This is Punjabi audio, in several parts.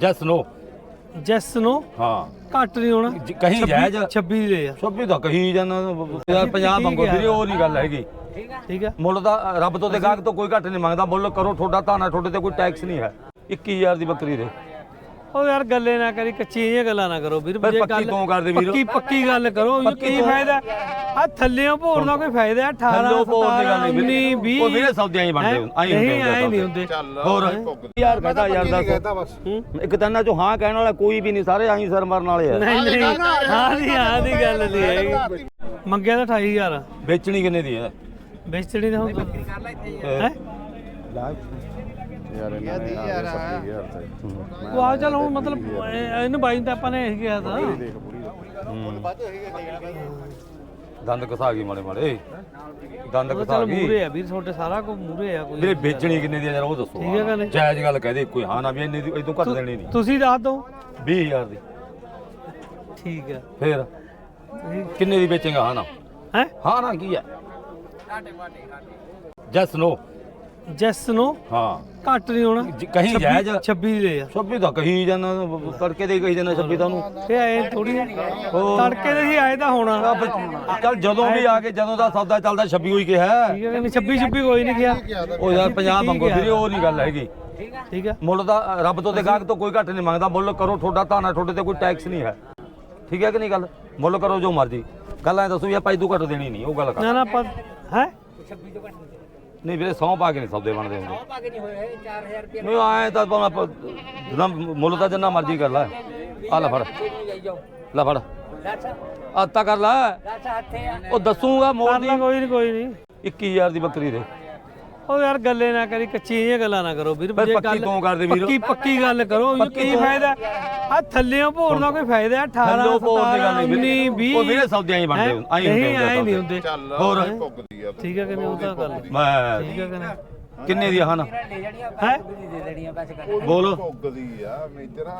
ਜੈਸ ਨੋ। ਜੈਸ ਨੂੰ? ਹਾਂ। ਘੱਟ ਨਹੀਂ ਹੋਣਾ। ਜ- ਕਹੀ ਜਾਇਜ਼ 26 ਦੇ ਆ। 26 ਤਾਂ ਕਹੀ ਜਾਂਦਾ ਯਾਰ 50 ਮੰਗੋ ਵੀਰੇ ਉਹ ਨਹੀਂ ਗੱਲ ਹੈਗੀ। ਠੀਕ ਆ। ਮੁੱਲ ਦਾ ਰੱਬ ਤੋਂ ਤੇ ਗਾਹਕ ਤੋਂ ਕੋਈ ਘੱਟ ਨਹੀਂ ਮੰਗਦਾ। ਮੁੱਲ ਕਰੋ ਤੁਹਾਡਾ ਤਾਨਾ ਤੁਹਾਡੇ ਤੇ ਕੋਈ ਟੈਕਸ ਨਹੀਂ ਹੈ। 21000 ਦੀ ਬੱਕਰੀ ਦੇ। ਉਹ ਯਾਰ ਗੱਲੇ ਨਾ ਕਰੀ ਕੱਚੀਆਂ ਜਿਹੀਆਂ ਗੱਲਾਂ ਨਾ ਕਰੋ ਵੀਰ ਜੇ ਪੱਕੀ ਗੱਲ ਕਿਉਂ ਕਰਦੇ ਵੀਰ? ਪੱਕੀ ਪੱਕੀ ਗੱਲ ਕਰੋ ਇਹ ਕੀ? ਫਾਇਦਾ? ਆ ਥੱਲਿਓਂ ਭੋਰ ਦਾ ਕੋਈ ਫਾਇਦਾ ਹੈ? 18 ਥੱਲਿਓਂ ਭੋਰ ਦੀ ਗੱਲ 17 ਨਹੀਂ 19 20 ਉਹ ਵੀਰੇ ਸੌਦਿਆਂ ਹੀ ਬਣਦੇ ਆਈਂ ਹੁੰਦੇ ਨਹੀਂ ਆਏ ਨਹੀਂ। ਹੁੰਦੇ। ਹੋਰ। ਯਾਰ ਕਹਦਾ ਯਾਰ ਦੱਸ। ਇੱਕ ਤਾਂ ਇਹਨਾਂ ਚੋਂ ਹਾਂ ਕਹਿਣ ਵਾਲਾ ਕੋਈ ਵੀ ਨਹੀਂ ਸਾਰੇ ਆਈ ਸਰ ਮਰਨ ਵਾਲੇ ਆ। ਨਹੀਂ ਨਹੀਂ ਹਾਂ ਦੀ ਹਾਂ ਦੀ ਗੱਲ ਨਹੀਂ ਹੈਗੀ। ਮੰਗਿਆ ਤਾਂ 28000 ਵੇਚਣੀ ਕਿੰਨੇ ਦੀ ਹੈ? ਵੇਚਣੀ ਤਾਂ ਹੁਣ ਹੈ ਯਾਰ ਇਹਨਾਂ ਨੇ ਆ ਸੱਤੀ ਹਜ਼ਾਰ ਤੇ। ਉਹ ਆ ਚੱਲ ਹੁਣ ਮਤਲਬ ਇਹ- ਇਹਨੂੰ ਬਾਈ ਤਾਂ ਆਪਾਂ ਨੇ ਇਹ ਕਿਹਾ ਤਾਂ। ਦੇਖ ਪੂਰੀ ਦੰਦ ਕਸਾ ਗਈ ਮਾੜੇ ਮਾੜੇ। ਦੰਦ ਉਹ ਕਸਾ ਚੱਲ ਗਈ। ਮੂਰੇ ਆ ਵੀਰ ਤੁਹਾਡੇ ਸਾਰਾ ਕੁਝ ਮੂਰੇ ਆ ਕੋਈ। ਵੀਰੇ ਵੇਚਣੀ ਕਿੰਨੇ ਦੀ ਹੈ ਯਾਰ ਉਹ ਦੱਸੋ। ਠੀਕ ਹੈ ਕਿ ਨਹੀਂ? ਜਾਇਜ਼ ਗੱਲ ਕਹਦੇ ਕੋਈ। ਹਾਂ ਨਾ ਵੀ ਇੰਨੇ ਦੀ ਇਦੋਂ ਘੱਟ ਦੇਣੀ ਨਹੀਂ। ਤੁਸੀਂ ਦੱਸ ਦਿਓ। 20000 ਦੀ। ਠੀਕ ਹੈ। ਫੇਰ? ਕਿੰਨੇ ਦੀ ਵੇਚੇਗਾ? ਹਾਂ ਨਾ। ਹੈ? ਹਾਂ ਨਾ ਕੀ ਹੈ? ਜੈਸ ਨੋ ਜੈਸ ਨੂੰ ਹਾਂ। ਘੱਟ ਨਹੀਂ ਹੋਣਾ। ਜ- ਕਹੀ ਜਾਇਜ਼ 26 ਦੇ ਆ। 26 ਤਾਂ ਕਹੀ ਜਾਂਦਾ ਤੜਕੇ ਦੇ ਕਹੀ ਜਾਂਦਾ 26 ਤਾਂ ਉਹਨੂੰ ਫੇ ਐ ਥੋੜੀ। ਤੜਕੇ ਦੇ ਹੀ ਆਏ ਤਾਂ ਹੋਣਾ। ਚੱਲ ਜਦੋਂ ਵੀ ਆ ਕੇ ਜਦੋਂ ਦਾ ਸੌਦਾ ਚੱਲਦਾ 26 ਹੋਈ ਕਿਹਾ। ਠੀਕ ਹੈ ਕਿ ਨਹੀਂ 26 26 ਕੋਈ ਨਹੀਂ ਕਿਹਾ। ਉਹ ਯਾਰ 50 ਮੰਗੋ ਵੀਰੇ ਉਹ ਨਹੀਂ ਗੱਲ ਹੈਗੀ। ਠੀਕ ਹੈ। ਮੁੱਲ ਦਾ ਰੱਬ ਤੋਂ ਤੇ ਗਾਹਕ ਤੋਂ ਕੋਈ ਘੱਟ ਨਹੀਂ ਮੰਗਦਾ। ਮੁੱਲ ਕਰੋ ਤੁਹਾਡਾ ਤਾਨਾ ਤੁਹਾਡੇ ਤੇ ਕੋਈ ਟੈਕਸ ਨਹੀਂ ਹੈ। ਠੀਕ ਹੈ ਕਿ ਨਹੀਂ ਗੱਲ? ਮੁੱਲ ਕਰੋ ਜੋ ਮਰਜ਼ੀ। ਗੱਲ ਐ ਦੱਸੋ ਵੀ ਆਪਾਂ ਇਦੋਂ ਘੱਟ ਦੇਣੀ ਨਹੀਂ ਉਹ ਗੱਲ ਕਰ। ਨਾ ਨਾ ਪਰ ਹੈ? ਨਹੀਂ ਵੀਰੇ 100 ਪਾ ਕੇ ਨਹੀਂ ਸੌਦੇ ਬਣਦੇ ਹੁੰਦੇ। 100 ਪਾ ਕੇ ਨਹੀਂ ਹੋਏ 4000 ਰੁਪਏ ਨਹੀਂ ਆਏ ਤਾਂ ਭਾਵੇਂ ਆਪਾਂ ਜਿੰਨਾ ਮੁੱਲ ਤਾਂ ਜਿੰਨਾ ਮਰਜ਼ੀ ਕਰ ਲੈ। ਆ ਲੈ ਫੜ। ਲੈ ਫੜ। ਆਤਾ ਕਰ ਲੈ। ਉਹ ਦੱਸੂਗਾ ਮੋੜ ਦੀ। ਕੋਈ ਨਹੀਂ ਕੋਈ ਨਹੀਂ 21000 ਦੀ ਬੱਕਰੀ ਦੇ। ਉਹ ਯਾਰ ਗੱਲੇ ਨਾ ਕਰੀ ਕੱਚੀਆਂ ਜਿਹੀਆਂ ਗੱਲਾਂ ਨਾ ਕਰੋ ਵੀਰ ਜੇ ਪੱਕੀ ਗੱਲ ਕਿਉਂ ਕਰਦੇ ਵੀਰ? ਪੱਕੀ ਪੱਕੀ ਗੱਲ ਕਰੋ ਇਹ ਪੱਕੀ ਕੀ ਕਿਉਂ? ਫਾਇਦਾ? ਆ ਥੱਲਿਓਂ ਭੋਰ ਦਾ ਕੋਈ ਫਾਇਦਾ ਹੈ? 18 ਥੱਲੋਂ ਭੋਰ ਦੀ ਗੱਲ 17 ਨਹੀਂ 19 ਵੀਰੇ। 20 ਉਹ ਵੀਰੇ ਸੌਦਿਆਂ ਹੀ ਬਣਦੇ ਹੁੰਦੇ, ਆਈਂ ਹੁੰਦੇ ਨਹੀਂ ਹੁੰਦੇ ਆਏ ਨਹੀਂ। ਹੁੰਦੇ। ਚੱਲ ਹੋਰ? ਭੁੱਗਦੀ ਆ ਠੀਕ ਹੈ ਕਿ ਨਹੀਂ ਉਹ ਤਾਂ ਗੱਲ ਮੈਂ ਠੀਕ ਹੈ ਕਿ ਨਹੀਂ? ਕਿੰਨੇ ਦੀ ਹਨ ਹੈ? ਬੋਲ। ਭੁੱਗਦੀ ਆ ਮੇਜਰਾ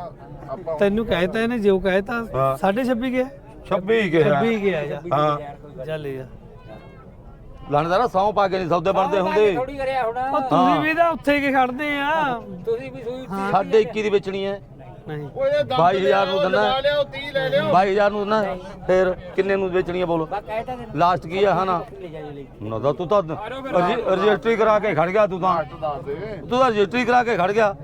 ਆਪਾਂ ਤੈਨੂੰ ਕਹਿਤਾ ਇਹਨੇ ਜੋ ਕਹਿਤਾ ਹਾਂ। 26 ਗਿਆ 26 ਕਿਹਾ। 26 ਗਿਆ ਜਾ। ਹਾਂ। ਚੱਲ ਜਾ ਲਣਦਾ ਨਾ 100 ਪਾ ਕੇ ਨਹੀਂ ਸੌਦੇ ਬਣਦੇ ਹੁੰਦੇ। ਤੁਸੀਂ ਵੀ ਤਾਂ ਉੱਥੇ ਕੇ ਖੜਦੇ ਆ। ਸਾਡੇ 21 ਦੀ ਵੇਚਣੀ ਹੈ। ਨਹੀਂ। ਓਏ 22000 ਨੂੰ ਦਿੰਦਾ। ਲਗਾ ਲਿਓ 30 ਲੈ ਲਿਓ 22000 ਨੂੰ ਦਿੰਦਾ। ਫਿਰ ਕਿੰਨੇ ਨੂੰ ਵੇਚਣੀ ਹੈ ਬੋਲ। ਲਾਸਟ ਕੀ ਹੈ ਹਨਾ? ਹੁਣ ਤਾਂ ਤੂੰ ਤਾਂ ਰਜਿ- ਰਜਿਸਟਰੀ ਕਰਾ ਕੇ ਖੜ ਗਿਆ ਤੂੰ ਤਾਂ। ਦੇ। ਤੂੰ ਤਾਂ ਰਜਿਸਟਰੀ ਕਰਾ ਕੇ ਖੜ ਗਿਆ।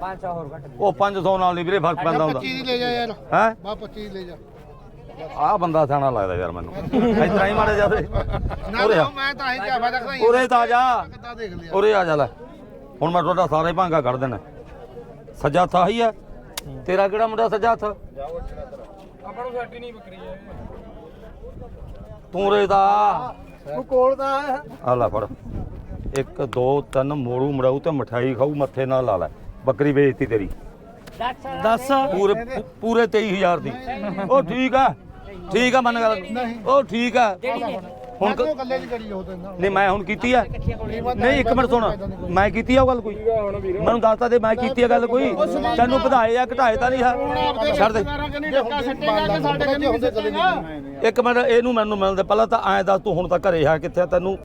500 ਹੋਰ ਘੱਟ ਉਹ 500 ਨਾਲ ਨਹੀਂ ਵੀਰੇ ਫ਼ਰਕ ਪੈਂਦਾ ਹੁੰਦਾ। 25 ਲੈ ਜਾ ਯਾਰ। ਹੈ? ਬਾ 25 ਲੈ ਜਾ। ਆਹ ਬੰਦਾ ਸਿਆਣਾ ਲੱਗਦਾ ਯਾਰ ਮੈਨੂੰ। ਇਸ ਤਰ੍ਹਾਂ ਹੀ ਮਾਰੇ ਜਾਵੇ ਨਾ ਉਰੇ ਆ। ਮੈਂ ਤਾਂ ਹੀ ਚਾਹਵਾ ਰੱਖਦਾ ਹੀ ਉਰੇ ਤਾਂ ਆ ਜਾ। ਕਿੱਦਾਂ ਦੇਖ ਲਿਆ? ਉਰੇ ਆ ਜਾ ਲੈ। ਹੁਣ ਮੈਂ ਤੁਹਾਡਾ ਸਾਰੇ ਭਾਂਗਾ ਕੱਢ ਦੇਣਾ। ਸੱਜਾ ਹੱਥ ਆਹੀ ਆ। ਤੇਰਾ ਕਿਹੜਾ ਮੁੰਡਾ ਸੱਜਾ ਹੱਥ? ਆਪਾਂ ਨੂੰ ਸਾਡੀ ਨਹੀਂ ਬੱਕਰੀ ਤੂੰ ਰੇ ਦਾ ਤੂੰ ਕੋਲ ਦਾ ਆ। ਲੈ ਫੜ। ਇੱਕ ਦੋ ਤਿੰਨ ਮੋੜੂ ਮੜਾਊ ਤੇ ਮਠਾਈ ਖਾਊ ਮੱਥੇ ਨਾਲ ਲਾ ਲੈ। ਬੱਕਰੀ ਵੇਚਤੀ ਤੇਰੀ। ਦੱਸ। ਪੂਰੇ ਪੂ- ਪੂਰੇ 23000 ਦੀ। ਉਹ ਠੀਕ ਆ। ਠੀਕ ਆ ਮੰਨ ਗੱਲ। ਉਹ ਠੀਕ ਆ। ਹੁਣ ਕ- ਉਹ ਗੱਲੇ ਦੀ ਕਰੀ ਉਹ ਤੇ ਨਹੀਂ ਮੈਂ ਹੁਣ ਕੀਤੀ ਆ। ਨਹੀਂ ਇੱਕ ਮਿੰਟ ਸੁਣ। ਮੈਂ ਕੀਤੀ ਆ ਉਹ ਗੱਲ ਕੋਈ? ਮੈਨੂੰ ਦੱਸਤਾ ਦੇ ਮੈਂ ਕੀਤੀ ਆ ਗੱਲ ਕੋਈ? ਤੈਨੂੰ ਵਧਾਏ ਆ ਘਟਾਏ ਤਾਂ ਨਹੀਂ ਆ। ਛੱਡ ਦੇ। ਧੱਕਾ ਸੱਟੇਗਾ ਕਿ ਸਾਡੇ ਕੰਨੀ ਵੀ ਸੱਟੇਗਾ ਇੱਕ ਮਿੰਟ ਇਹਨੂੰ ਮੈਨੂੰ ਮਿਲਦੇ। ਪਹਿਲਾਂ ਤਾਂ ਐਂ ਦੱਸ ਤੂੰ ਹੁਣ ਤਾਂ ਘਰੇ ਆ ਕਿੱਥੇ ਆ ਤੈਨੂੰ?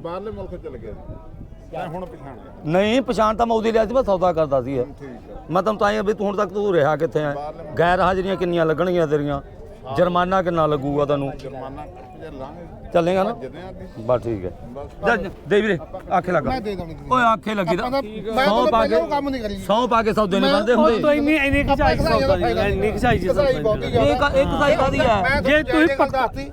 ਬਾਹਰਲੇ ਮੁਲਕ ਚਲ ਗਿਆ ਮੈਂ ਹੁਣ ਪਛਾਣ ਗਿਆ ਨਹੀਂ ਪਛਾਣ ਤਾਂ ਮੈਂ ਉਹਦੀ ਲਿਆ ਸੀ ਮੈਂ ਸੌਦਾ ਕਰਦਾ ਸੀ ਠੀਕ ਆ। ਮੈਂ ਤਾਂ ਐਂ ਵੀ ਤੂੰ ਹੁਣ ਤੱਕ ਤੂੰ ਰਿਹਾ ਕਿੱਥੇ ਆ? ਗੈਰ ਹਾਜ਼ਰੀਆਂ ਕਿੰਨੀਆਂ ਲੱਗਣਗੀਆਂ ਤੇਰੀਆਂ? ਜੁਰਮਾਨਾ ਕਿੰਨਾ ਲੱਗੂਗਾ ਜੁਰਮਾਨਾ ਲਾਂਗੇ। ਚੱਲੇਗਾ ਨਾ? ਬਸ ਠੀਕ ਹੈ। ਜਾ ਦੇ ਵੀਰੇ ਆਖੇ ਲੱਗਾ। ਮੈਂ ਦੇ ਦੇਣੀ ਓਏ ਆਖੇ ਲੱਗੀ ਦਾ ਮੈਂ ਸੌ ਤਾਂ ਪਾ ਕੇ ਕੰਮ ਨਹੀਂ ਕਰੀ ਸੌ। ਪਾ ਕੇ ਸੌਦੇ ਨਹੀਂ ਬੰਦੇ ਹੁੰਦੇ ਤੋਂ ਇੰਨੀ ਇੰਨੀ ਖਿਚਾਈ ਸੌਦਾ ਜੀ ਇੰਨੀ ਖਿਚਾਈ ਜੀ ਸੌਦਾ ਜੀ। ਇੱਕ ਇੱਕ ਸਾਈ ਕਾਦੀ ਆ? ਜੇ ਤੁਸੀਂ ਤੂੰ ਪੱਕਾ- ਦੱਸਤੀ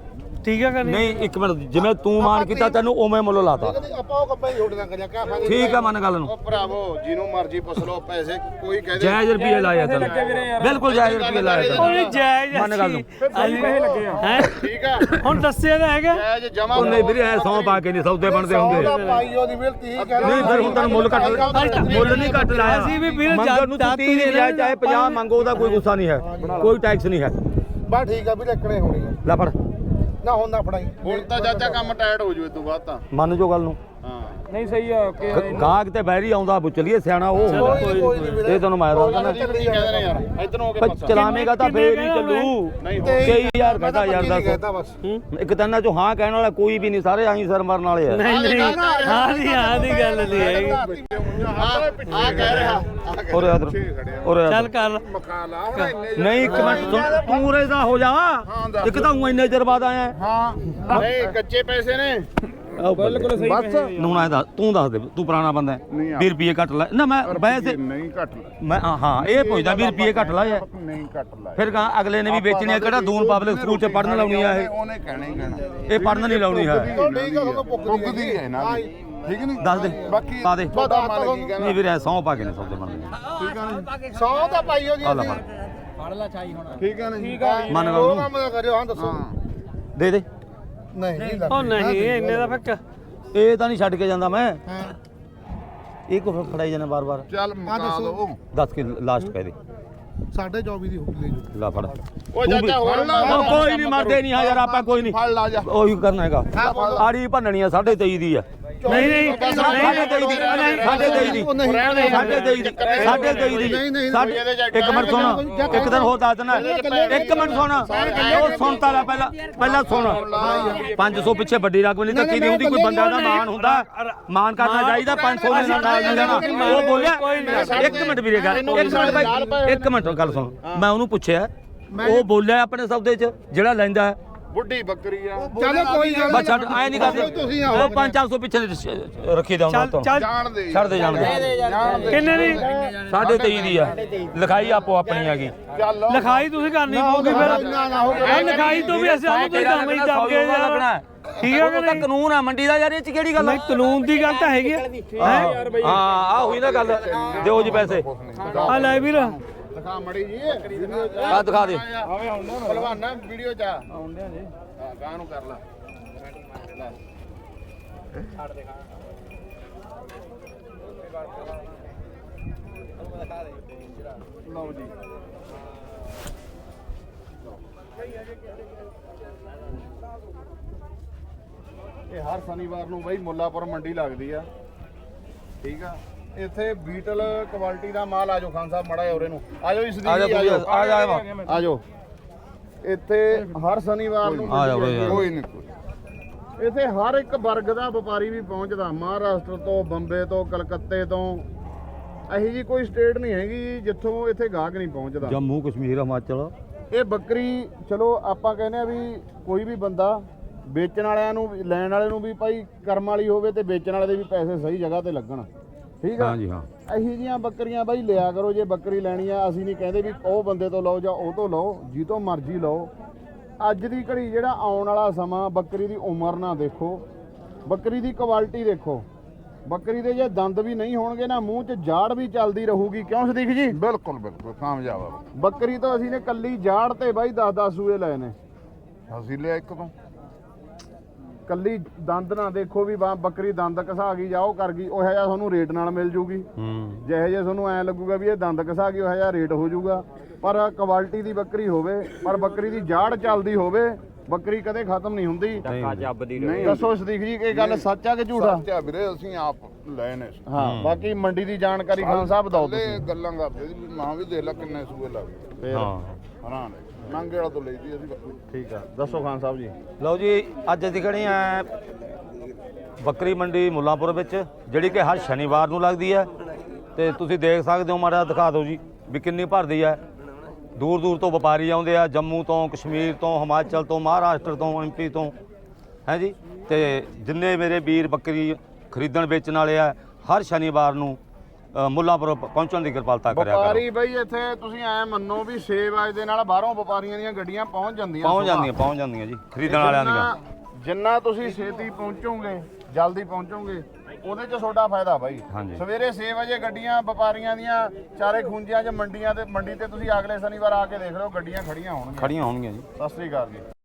ਠੀਕ ਹੈ ਕਿ ਨਹੀਂ? ਨਹੀਂ ਇੱਕ ਮਿੰਟ ਜਿਵੇਂ ਤੂੰ ਮਾਨ ਕੀਤਾ ਤੈਨੂੰ ਉਵੇਂ ਮੁੱਲ ਲਾਤਾ। ਆਪਾਂ ਉਹ ਕੱਪੜੇ ਛੋੜ ਨਾ ਕਰਿਆ ਕਿਆ ਫਾਇਦਾ ਠੀਕ ਆ ਮੰਨ ਗੱਲ ਨੂੰ। ਉਹ ਭਰਾਵੋ ਜਿਹਨੂੰ ਮਰਜ਼ੀ ਪੁੱਛ ਲਓ ਪੈਸੇ ਕੋਈ ਕਹਦੇ ਜਾਇਜ਼ ਰੁਪਏ ਲਾਇਆ ਤੈਨੂੰ। ਬਿਲਕੁਲ ਜਾਇਜ਼ ਰੁਪਏ ਲਾਇਆ ਉਹ ਤੈਨੂੰ। ਨਹੀਂ ਜਾਇਜ਼ ਮੰਨ ਗੱਲ ਨੂੰ। ਪੈਸੇ ਲੱਗੇ ਹੈ? ਠੀਕ ਆ। ਹੁਣ ਦੱਸਿਆ ਤਾਂ ਹੈਗਾ। ਜਾਇਜ਼ ਜਮਾ ਉਹ ਨਹੀਂ ਵੀਰੇ ਐ ਸੌ ਪਾ ਕੇ ਨਹੀਂ ਸੌਦੇ ਬਣਦੇ ਹੁੰਦੇ। ਪਾਈ ਉਹਦੀ ਮਿਲਤੀ ਨਹੀਂ ਫਿਰ ਹੁਣ ਤੈਨੂੰ ਮੁੱਲ ਘੱਟ ਮੁੱਲ ਨਹੀਂ ਘੱਟ ਲਾਇਆ। ਅਸੀਂ ਵੀ ਵੀਰੇ ਮੰਗਣ ਨੂੰ ਤੂੰ 30 ਦੀ ਚਾਹੇ 50 ਮੰਗੋ ਉਹਦਾ ਕੋਈ ਗੁੱਸਾ ਨਹੀਂ ਹੈ। ਕੋਈ ਟੈਕਸ ਨਹੀਂ ਹੈ। ਬਾ ਠੀਕ ਆ ਵੀ ਰੱਖਣੇ ਹੋਣੀ ਆ। ਲੈ ਫੜ। ਨਾ ਹੁੰਦਾ ਫੜਾਈ। ਹੁਣ ਤਾਂ ਚਾਚਾ ਕੰਮ ਟਾਇਟ ਹੋ ਜੂਏ ਤੂੰ ਬਾਅਦ ਤਾਂ। ਮੰਨ ਜੋ ਗੱਲ ਨੂੰ। ਨਹੀਂ ਸਹੀ ਆ ਓਕੇ ਗ- ਗਾਹਕ ਤੇ ਬੈਰੀ ਆਉਂਦਾ ਬੁੱਚਲੀਏ ਸਿਆਣਾ ਉਹ। ਹੁੰਦਾ ਇਹ ਤੁਹਾਨੂੰ ਮੈਂ ਦੱਸਦਾ। ਕਹਿੰਦੇ ਯਾਰ ਚਲਾਵੇਂਗਾ ਤਾਂ ਫੇਰ ਹੀ ਚੱਲੂ। ਨਹੀਂ ਕਈ ਯਾਰ ਯਾਰ ਦੱਸ। ਇੱਕ ਤਾਂ ਇਹਨਾਂ ਚੋਂ ਹਾਂ ਕਹਿਣ ਵਾਲਾ ਕੋਈ ਵੀ ਨਹੀਂ ਸਾਰੇ ਆਹੀ ਸਰ ਮਰਨ ਵਾਲੇ ਆ। ਨਹੀਂ ਨਹੀਂ ਹਾਂ ਦੀ ਹਾਂ ਦੀ ਗੱਲ ਨਹੀਂ ਹੈਗੀ ਆ ਕਹਿ ਰਿਹਾ ਔਰ ਇਧਰ ਔਰ ਚੱਲ ਕਰ। ਨਹੀਂ ਇੱਕ ਮਿੰਟ ਤੂੰ ਰੇ ਦਾ ਹੋ ਜਾ। ਇੱਕ ਤਾਂ ਊਂ ਇੰਨੇ ਚਿਰ ਬਾਅਦ ਆਇਆ। ਹਾਂ ਨਹੀਂ ਕੱਚੇ ਪੈਸੇ ਨੇ। ਬਿਲਕੁਲ ਸਹੀ ਬਸ। ਨੂੰ ਨਾ ਦੱਸ ਤੂੰ ਦੱਸ ਦੇ ਤੂੰ ਪੁਰਾਣਾ ਬੰਦਾ ਹੈ। ਨਹੀਂ ਆ। 20 ਰੁਪਏ ਘੱਟ ਲੈ ਨਾ ਮੈਂ ਵੈਸੇ ਨਹੀਂ ਘੱਟ ਲੈ ਮੈਂ ਹਾਂ, ਹਾਂ ਇਹ ਪੁੱਛਦਾ 20 ਰੁਪਏ ਘੱਟ ਲਾਇਆ। ਨਹੀਂ ਘੱਟ ਲੈ ਫਿਰ ਕਹਾਂ ਅਗਲੇ ਨੇ ਵੀ ਵੇਚਣੀ ਹੈ ਕਿਹੜਾ ਦੂਨ ਪਬਲਿਕ ਸਕੂਲ ਚ ਪੜਨ ਲਾਉਣੀ ਆ ਇਹ? ਉਹਨੇ ਕਹਿਣਾ ਹੀ ਕਹਿਣਾ। ਇਹ ਪੜਨ ਨਹੀਂ ਲਾਉਣੀ ਹੈ। ਠੀਕ ਆ ਤੁਹਾਨੂੰ ਪੁੱਗਦੀ ਹੈ ਨਾ ਠੀਕ ਨਹੀਂ? ਦੱਸ ਦੇ। ਬਾਕੀ ਪਾ ਦੇ। ਤੁਹਾਡਾ ਮਨ ਕੀ ਨਹੀਂ ਕਹਿੰਦਾ ਵੀਰੇ ਸੌ ਪਾ ਕੇ ਨੇ ਸੌਦੇ ਬਣਦੇ ਠੀਕ ਆ ਨਹੀਂ 100 ਤਾਂ ਪਾਈਓ ਜੀ। ਆ ਲੈ ਫੜ ਠੀਕ ਆ ਨਹੀਂ ਠੀਕ ਆ ਮੰਨ ਗਾ ਉਹਨੂੰ ਕੰਮ ਕਰਿਓ ਹਾਂ ਦੱਸੋ। ਦੇ ਦੇ। ਨਹੀਂ ਨਹੀਂ ਉਹ ਨਹੀਂ ਇੰਨੇ ਦਾ ਫੱਕ। ਇਹ ਤਾਂ ਨਹੀਂ ਛੱਡ ਕੇ ਜਾਂਦਾ ਮੈਂ। ਇਹ ਕੋ ਫੜਾਈ ਜਾਣਾ ਬਾਰ-ਬਾਰ ਚੱਲ ਮੁਕਾ ਦੋ। ਦੱਸ ਕੇ ਲਾਸਟ ਕਹਿ ਦੇ। ਸਾਢੇ 24 ਦੀ ਹੋ ਗਈ ਲਾ ਫੜ। ਓ ਚਾਚਾ ਹੋਰ ਉਹ ਕੋਈ ਨਹੀਂ ਮਰਦੇ ਨਹੀਂ ਹਾਂ ਯਾਰ ਆਪਾਂ ਕੋਈ ਨਹੀਂ ਫੜ ਲਾ ਜਾ। ਉਹੀ ਕਰਨਾ ਹੈਗਾ। ਆੜੀ ਭੰਨਣੀ ਆ 23.5 ਦੀ ਆ। ਨਹੀਂ ਨਹੀਂ ਸਾਢੇ ਤੇਈ ਦੀ ਸਾਢੇ ਤੇਈ ਦੀ ਸਾਢੇ ਤੇਈ ਦੀ ਸਾਢੇ ਤੇਈ ਦੀ ਇੱਕ ਮਿੰਟ ਸੁਣ ਇੱਕ ਦਿਨ ਹੋਰ ਦੱਸ ਦੇਣਾ ਇੱਕ ਮਿੰਟ ਸੁਣ ਉਹ ਸੁਣ ਤਾਂ ਲੈ ਪਹਿਲਾਂ ਪਹਿਲਾਂ ਸੁਣ। 500 ਪਿੱਛੇ ਵੱਡੀ ਰਕਮ ਨਹੀਂ ਧੱਕੀ ਨਹੀਂ ਹੁੰਦੀ ਕੋਈ ਬੰਦਾ ਦਾ ਮਾਨ ਹੁੰਦਾ ਮਾਨ ਕਰਨਾ ਚਾਹੀਦਾ 500 ਦੇ ਨਾਲ ਨਹੀਂ ਲੈਣਾ ਉਹ ਬੋਲਿਆ ਇੱਕ ਮਿੰਟ ਵੀਰੇ ਗੱਲ ਇੱਕ ਮਿੰਟ ਭਾਈ ਇੱਕ ਮਿੰਟ ਗੱਲ ਸੁਣ। ਮੈਂ ਉਹਨੂੰ ਪੁੱਛਿਆ ਉਹ ਬੋਲਿਆ ਆਪਣੇ ਸੌਦੇ 'ਚ ਜਿਹੜਾ ਲੈਂਦਾ ਬੁੱਢੀ ਬੱਕਰੀ ਆ। ਚਲੋ ਕੋਈ ਗੱਲ ਬਸ ਛੱਡ ਐ ਨਹੀਂ ਕਰਦੇ। ਤੁਸੀਂ ਉਹ 5-400 ਪਿੱਛੇ ਦੇ ਰੱਖੀ ਦਾ ਉਹਨਾਂ ਚੱਲ। ਤੋਂ ਜਾਣ ਦੇ। ਛੱਡ ਦੇ ਜਾਣ ਦੇ। ਕਿੰਨੇ ਦੀ? ਸਾਢੇ 23 ਦੀ ਆ। ਲਿਖਾਈ ਆਪੋ ਆਪਣੀ ਹੈਗੀ। ਚੱਲ ਲਿਖਾਈ ਤੁਸੀਂ ਕਰਨੀ ਪਊਗੀ ਫਿਰ। ਇਹ ਲਿਖਾਈ ਤੋਂ ਵੀ ਅਸੀਂ ਸਾਨੂੰ ਤੁਸੀਂ ਕੰਮ ਹੀ ਦੱਬ ਗਏ ਯਾਰ ਠੀਕ ਹੈ ਕਿ ਕਾਨੂੰਨ ਆ ਮੰਡੀ ਦਾ ਯਾਰ ਇਹ ਚ ਕਿਹੜੀ ਗੱਲ ਆ? ਨਹੀਂ ਕਾਨੂੰਨ ਦੀ ਗੱਲ ਤਾਂ ਹੈਗੀ ਹੈ ਹਾਂ ਆ ਹੋਈ ਨਾ ਗੱਲ। ਦਿਓ ਜੀ ਪੈਸੇ। ਆ ਲੈ ਵੀਰ। ਦਿਖਾ ਮੜੀ ਜੀ। ਆ ਦਿਖਾ। ਦੇ। ਆਵੇ ਹੁਣ ਪਹਿਲਵਾਨਾ ਵੀਡੀਓ ਚ। ਆਉਂਦੇ ਜੀ। ਹਾਂ ਗਾਂ ਨੂੰ ਕਰ ਲਾ। ਲਓ ਜੀ। ਇਹ ਹਰ ਸ਼ਨੀਵਾਰ ਨੂੰ ਬਈ ਮੁੱਲਾਪੁਰ ਮੰਡੀ ਲੱਗਦੀ ਆ। ਠੀਕ ਆ? ਇੱਥੇ ਬੀਟਲ ਕੁਆਲਿਟੀ ਦਾ ਮਾਲ ਆਜੋ ਖਾਨ ਸਾਹਿਬ ਮੜਾ ਉਰੇ ਨੂੰ। ਆਜੋ ਇਸ ਦੀ ਆਜੋ ਆ ਜਾ ਆ ਆਜੋ ਇੱਥੇ ਹਰ ਸ਼ਨੀਵਾਰ ਨੂੰ ਆ ਜਾ ਮੰਡੀ ਬਈ ਯਾਰ। ਕੋਈ ਨਹੀਂ ਇੱਥੇ ਹਰ ਇੱਕ ਵਰਗ ਦਾ ਵਪਾਰੀ ਵੀ ਪਹੁੰਚਦਾ। ਮਹਾਰਾਸ਼ਟਰ ਤੋਂ ਬੰਬੇ ਤੋਂ ਕਲਕੱਤੇ ਤੋਂ। ਇਹੀ ਜੀ ਕੋਈ ਸਟੇਟ ਨਹੀਂ ਹੈਗੀ ਜਿੱਥੋਂ ਇੱਥੇ ਗਾਹਕ ਨਹੀਂ ਪਹੁੰਚਦਾ। ਜੰਮੂ ਕਸ਼ਮੀਰ ਹਿਮਾਚਲ। ਇਹ ਬੱਕਰੀ ਚਲੋ ਆਪਾਂ ਕਹਿੰਦੇ ਆ ਵੀ ਕੋਈ ਵੀ ਬੰਦਾ ਵੇਚਣ ਵਾਲਿਆਂ ਨੂੰ ਲੈਣ ਵਾਲੇ ਨੂੰ ਵੀ ਭਾਈ ਕਰਮ ਵਾਲੀ ਹੋਵੇ ਤੇ ਵੇਚਣ ਵਾਲੇ ਦੇ ਵੀ ਪੈਸੇ ਸਹੀ ਜਗ੍ਹਾ ਤੇ ਲੱਗਣ। ਠੀਕ ਆ? ਹਾਂਜੀ ਹਾਂ। ਇਹੀ ਜੀਆਂ ਬੱਕਰੀਆਂ ਬਾਈ ਲਿਆ ਕਰੋ ਜੇ ਬੱਕਰੀ ਲੈਣੀ ਆ ਅਸੀਂ ਨਹੀਂ ਕਹਿੰਦੇ ਵੀ ਉਹ ਬੰਦੇ ਤੋਂ ਲਓ ਜਾਂ ਉਹ ਤੋਂ ਲਓ ਜੀ ਤੋਂ ਮਰਜ਼ੀ ਲਓ। ਅੱਜ ਦੀ ਘੜੀ ਜਿਹੜਾ ਆਉਣ ਵਾਲਾ ਸਮਾਂ ਬੱਕਰੀ ਦੀ ਉਮਰ ਨਾ ਦੇਖੋ। ਬੱਕਰੀ ਦੀ ਕੁਆਲਿਟੀ ਦੇਖੋ। ਬੱਕਰੀ ਦੇ ਜੇ ਦੰਦ ਵੀ ਨਹੀਂ ਹੋਣਗੇ ਨਾ ਮੂੰਹ 'ਚ ਜਾੜ ਵੀ ਚੱਲਦੀ ਰਹੂਗੀ। ਕਿਉਂ ਸਦੀਕ ਜੀ? ਬਿਲਕੁਲ ਬਿਲਕੁਲ ਕਾਮਯਾਬ ਆ। ਬੱਕਰੀ ਤੋਂ ਅਸੀਂ ਨੇ ਕੱਲੀ ਜਾੜ ਤੇ ਬਾਈ 10-10 ਸੂਏ ਲਏ ਨੇ। ਅਸੀਂ ਲਿਆ ਇੱਕ ਤੋਂ। ਕੱਲੀ ਦੰਦ ਨਾ ਦੇਖੋ ਵੀ ਬਾ ਬੱਕਰੀ ਦੰਦ ਘਸਾ ਗਈ ਜਾਂ ਉਹ ਕਰ ਗਈ ਉਹ ਜਿਹਾ ਤੁਹਾਨੂੰ ਰੇਟ ਨਾਲ ਮਿਲ ਜੂਗੀ। ਹੂੰ। ਜਿਹੇ ਜੇ ਤੁਹਾਨੂੰ ਐ ਲੱਗੂਗਾ ਵੀ ਇਹ ਦੰਦ ਘਸਾ ਗਈ ਉਹ ਜਿਹਾ ਰੇਟ ਹੋ ਜਾਊਗਾ ਪਰ ਕੁਆਲਿਟੀ ਦੀ ਬੱਕਰੀ ਹੋਵੇ ਪਰ ਬੱਕਰੀ ਦੀ ਜਾੜ ਚੱਲਦੀ ਹੋਵੇ ਬੱਕਰੀ ਕਦੇ ਖਤਮ ਨਹੀਂ ਹੁੰਦੀ। ਨਹੀਂ ਦੱਸੋ ਸਦੀਕ ਜੀ ਇਹ ਗੱਲ ਸੱਚ ਆ ਕਿ ਝੂਠਾ ਸੱਚਾ ਵੀਰੇ ਅਸੀਂ ਆਪ ਲਏ ਨੇ। ਹਾਂ ਬਾਕੀ ਮੰਡੀ ਦੀ ਜਾਣਕਾਰੀ ਖਾਨ ਸਾਹਿਬ ਦਿਓ ਤੁਸੀਂ। ਗੱਲਾਂ ਕਰਦੇ ਸੀ ਵੀ ਮਾਂ ਵੀ ਦੇਖ ਲੈ ਕਿੰਨੇ ਸੂਏ ਲੱਗ ਗਏ ਹਾਂ। ਹਰਾਂ ਨੇ ਨਾਂਗੇ ਵਾਲਾ ਤੋਂ ਲਈ ਸੀ ਬੱਕਰੀ। ਠੀਕ ਆ, ਦੱਸੋ ਖਾਨ ਸਾਹਿਬ ਜੀ। ਲਓ ਜੀ, ਅੱਜ ਅਸੀਂ ਖੜੇ ਆ ਬੱਕਰੀ ਮੰਡੀ ਮੁੱਲਾਂਪੁਰ ਵਿੱਚ, ਜਿਹੜੀ ਕਿ ਹਰ ਸ਼ਨੀਵਾਰ ਨੂੰ ਲੱਗਦੀ ਹੈ ਤੇ ਤੁਸੀਂ ਦੇਖ ਸਕਦੇ ਹੋ, ਮਾੜਾ ਦਿਖਾ ਦਿਓ ਜੀ, ਵੀ ਕਿੰਨੀ ਭਰਦੀ ਹੈ ਦੂਰ ਦੂਰ ਤੋਂ ਵਪਾਰੀ ਆਉਂਦੇ ਆ, ਜੰਮੂ ਤੋਂ, ਕਸ਼ਮੀਰ ਤੋਂ, ਹਿਮਾਚਲ ਤੋਂ, ਮਹਾਰਾਸ਼ਟਰ ਤੋਂ ਐਮਪੀ ਤੋਂ। ਹੈ ਜੀ? ਤੇ ਜਿੰਨੇ ਮੇਰੇ ਵੀਰ ਬੱਕਰੀ ਖਰੀਦਣ ਵੇਚਣ ਵਾਲੇ ਆ, ਹਰ ਸ਼ਨੀਵਾਰ ਨੂੰ ਮੁੱਲਾਂਪੁਰ ਪਹੁੰਚਣ ਦੀ ਕਿਰਪਾਲਤਾ ਕਰਿਆ ਕਰੋ। ਵਪਾਰੀ ਬਈ ਇੱਥੇ ਤੁਸੀਂ ਐ ਮੰਨੋ ਵੀ 6 ਵਜੇ ਦੇ ਨਾਲ ਬਾਹਰੋਂ ਵਪਾਰੀਆਂ ਦੀਆਂ ਗੱਡੀਆਂ ਪਹੁੰਚ ਜਾਂਦੀਆਂ ਪਹੁੰਚ। ਜਾਂਦੀਆਂ ਪਹੁੰਚ ਜਾਂਦੀਆਂ ਜੀ ਖਰੀਦਣ ਵਾਲਿਆਂ ਦੀਆਂ। ਜਿੰਨਾ- ਤੁਸੀਂ ਛੇਤੀ ਪਹੁੰਚੋਗੇ ਜਲਦੀ ਪਹੁੰਚੋਗੇ ਉਹਦੇ 'ਚ ਤੁਹਾਡਾ ਫਾਇਦਾ ਬਾਈ। ਸਵੇਰੇ 6 ਵਜੇ ਗੱਡੀਆਂ ਵਪਾਰੀਆਂ ਦੀਆਂ ਚਾਰੇ ਖੂੰਜਿਆਂ 'ਚ ਮੰਡੀਆਂ ਤੇ ਮੰਡੀ ਤੇ ਤੁਸੀਂ ਅਗਲੇ ਸ਼ਨੀਵਾਰ ਆ ਕੇ ਦੇਖ ਲਓ ਗੱਡੀਆਂ ਖੜੀਆਂ ਹੋਣਗੀਆਂ। ਖੜੀਆਂ ਹੋਣਗੀਆਂ ਜੀ। ਸਤਿ ਸ੍ਰੀ ਅਕਾਲ ਜੀ।